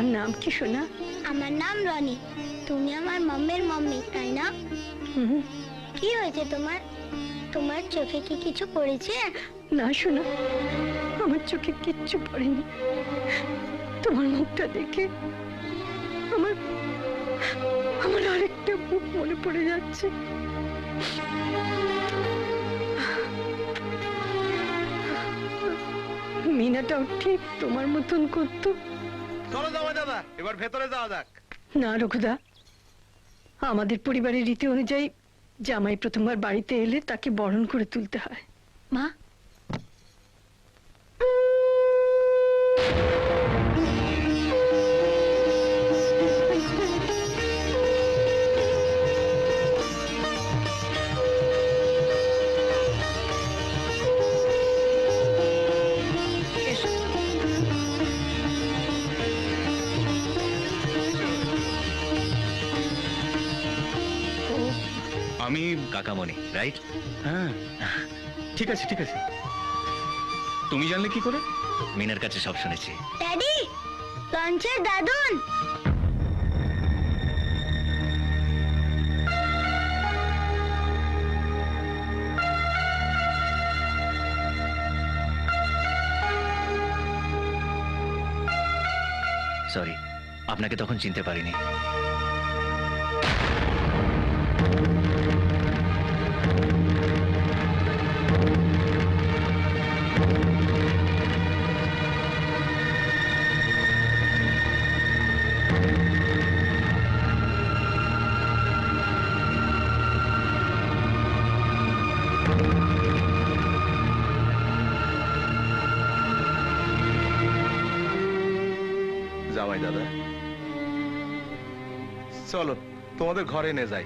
তোমার নাম কি শোনা আমার নাম রনি। তুমি আমার মাম্মের মাম্মি তাই না? কি হয়েছে তোমার? তোমার চোখে কি কিছু পড়েছে? না শোনা আমার চোখে কিচ্ছু পড়েনি। তোমার মুখটা দেখে আমার আমার আরেকটা মুখ মনে পড়ে যাচ্ছে। মিনাটাও ঠিক তোমার মতন করতো। চলো জামাই দাদা এবার ভেতরে যাওয়া যাক। না রঘুদা আমাদের পরিবারের রীতি অনুযায়ী জামাই প্রথমবার বাড়িতে এলে তাকে বরণ করে তুলতে হয়। মা আমি কাকামণি রাইট হ্যাঁ। ঠিক আছে ঠিক আছে। তুমি জানলে কি করে? মিনার কাছে সব শুনেছি। ড্যাডি লঞ্চের দাদুন। সরি আপনাকে তখন চিনতে পারিনি। জামাই দাদা। চলো, তোমাদের ঘরে নে যাই।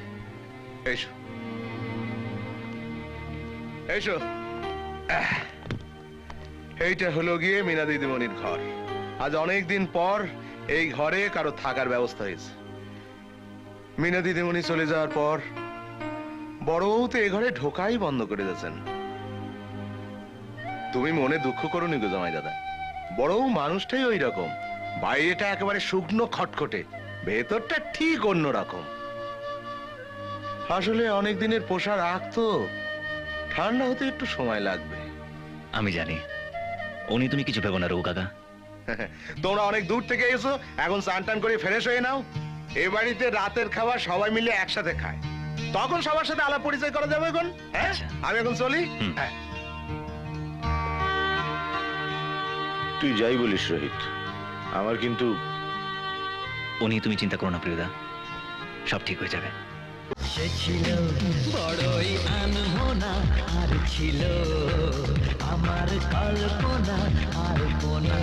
এসো। এসো। এইটা হলো গিয়ে মিনা দিদিমণির ঘর। আজ অনেক দিন পর এই ঘরে কারও থাকার ব্যবস্থা হয়েছে। মিনা দিদিমণি চলে যাওয়ার পর বড় তো এ ঘরে ঢোকাই বন্ধ করে দিয়েছেন। তুমি মনে দুঃখ করো নি গো জামাই দাদা। বড় মানুষটাই ওই রকম। বাইরেটা একেবারে শুকনো খটখটে ভেতরটা ঠিক অন্য রকম আসলে অনেক দিনের পোষা রাখ তো ঠান্ডা হতে একটু সময় লাগবে। আমি জানি। উনি তুমি কিছু ভেবো না রঘু কাকা। তোমরা অনেক দূর থেকে এসো এখন স্নান টান করে ফ্রেশ হয়ে নাও। এ বাড়িতে রাতের খাবার সবাই মিলে একসাথে খায়। তখন সবার সাথে আলাপ পরিচয় করা যাবে এখন হ্যাঁ? আচ্ছা। আমি এখন চলি? হ্যাঁ। তুই যাই বলিস রোহিত। আমার কিন্তু উনি তুমি চিন্তা করো না প্রিয়দা। সব ঠিক হয়ে যাবে। সে ছিল বড়ই আনমনা আর ছিল আমার কল্পনা আর কোনা।